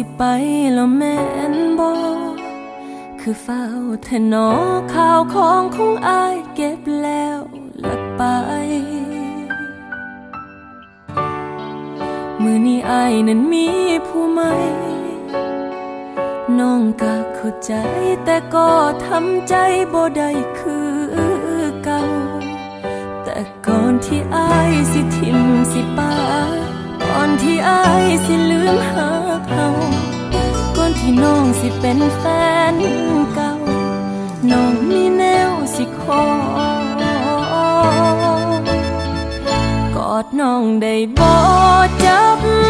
สิไปแล้วแม่นบ่คือเฝ้าเทนอข่าวของของอายเก็บแล้วลักไป มือนี้อายนั้นมีผู้ใหม่น้องก็เข้าใจแต่ก็ทำใจบ่ได้คือเก่า แต่ก่อนที่อายสิทิมสิปาก่อนที่อายสิลืมหา ที่น้องสิเป็นแฟนเก่า น้องมีแนวสิขอกอดน้องได้บ่จับ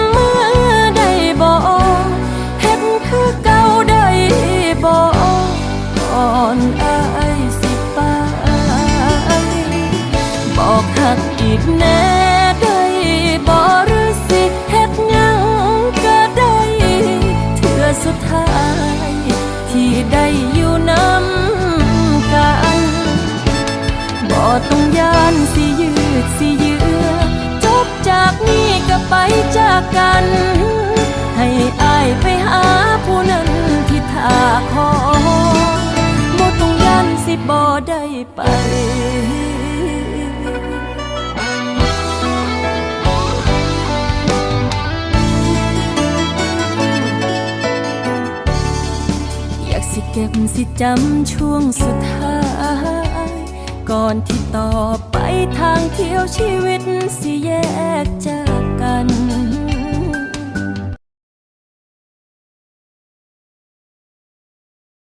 ต้องยานสิยืดสิเยือจบจากนี้ก็ไปจากกัน ให้อายไปหาผู้นั้นที่ท่าขอบ่ต้องยานสิบ่ได้ไปอยากสิเก็บสิจำช่วงสุดท้าย ก่อนที่ต่อไปทางเที่ยวชีวิตสิแยกจ